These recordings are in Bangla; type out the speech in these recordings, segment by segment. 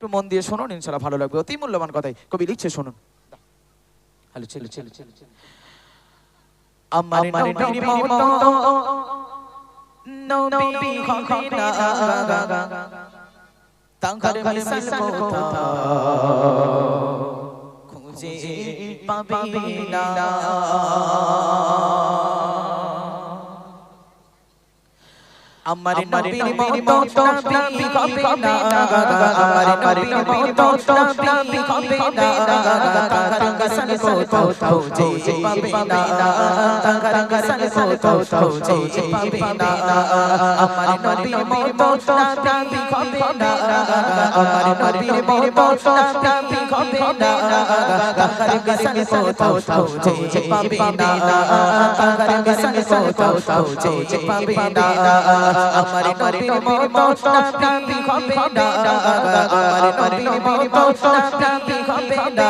একটু মন দিয়ে শুনুন ইনশাল্লাহ ভালো লাগবে। অতি মূল্যবান কথাই। কবি লিখছে শুনুন। হ্যালো ছেলে ছেলে ছেলে ছেলে। আমার নবী হবে না তাঙ্গার মিশাল কোথা খুঁজে পাবে না। আমার নবীর মতো নবী হবে না আমার নবীর মতো নবী হবে না তাঙ্গার মিশাল কোথা খুঁজে পাবে না তাঙ্গার মিশাল কোথা খুঁজে পাবে না আমার নবীর মতো নবী হবে না আমার নবীর মতো নবী হবে না তাঙ্গার মিশাল কোথা খুঁজে পাবে না তাঙ্গার মিশাল কোথা খুঁজে পাবে না আমার নবীর মতো নবী হবে না। আমার নবীর মতো নবী হবে না।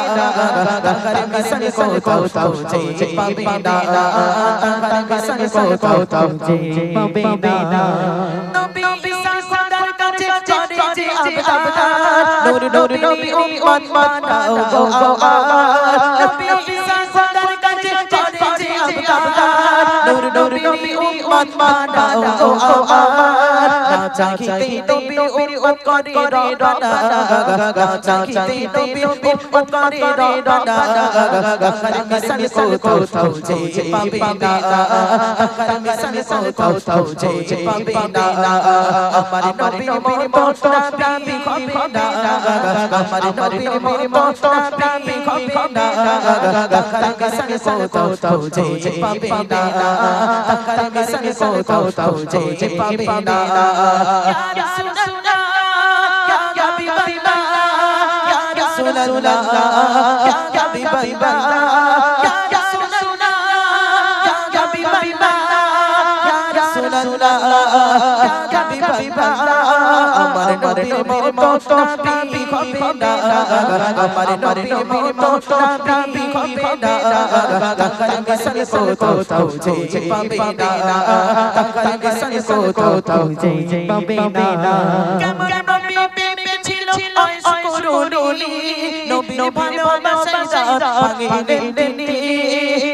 তাঙ্গার মিশাল কোথা খুঁজে পাবে না। তাঙ্গার মিশাল কোথা খুঁজে পাবে না। নবী সাদার কাছে চলে যে আবদার। নূর নূর, নবী, উম্মত বানাও গো আওয়াজ নবী উম্মত বানাও আওয়াজ না চাহিতে নবী উম্মত করে রডনা না চাহিতে নবী উম্মত করে রডনা গফর মিশন কোথাও যে পাবে না। গফর মিশন কোথাও যে পাবে না। আমার নবীর মতো নবী হবে না। আমার নবীর মতো নবী হবে না। গফর মিশন কোথাও যে পাবে না। গফর মিশন কোথাও যে পাবে না ইয়া রাসূলুল্লাহ ইয়া হাবিবাল্লাহ ইয়া আমার নবীর মতো নবী হবে না আমার নবীর মতো নবী হবে না তাকার মিশন কোথাও যে পাবে না তাকার মিশন কোথাও যে পাবে না কেমন নবী প্রেমে ছিল ওই করুণী নবীর ভালোবাসায় যারা ভাঙিলেন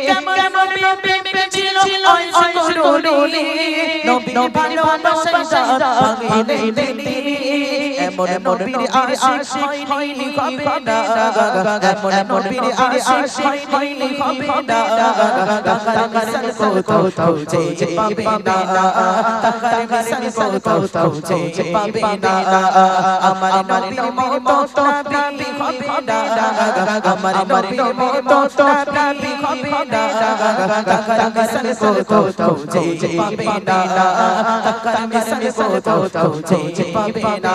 কেমন নবী প্রেমে ছিল ওই করুণী নবীর ভালোবাসায় যারা ভাঙিলেন দিনী এমন নবীর আশিক হয়নি হবে না এমন নবীর আশিক হয়নি হবে না তাকার মিশন কোথাও যে পাবে না তাকার মিশন কোথাও যে পাবে না আমার নবীর মতো নবী হবে না আমার নবীর মতো নবী হবে না তাকার মিশন কোথাও যে পাবে না তাকার মিশন কোথাও যে পাবে না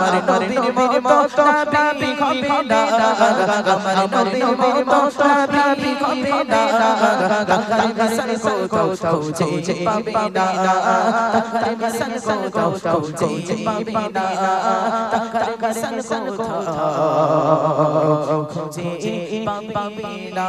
আমার নবীর মতো নবী হবে না। আমার নবীর মতো নবী হবে না। তাকার মিশন কোথাও যে পাবে না। তাকার মিশন কোথাও যে পাবে না। তাকার মিশন কোথাও যে পাবে না।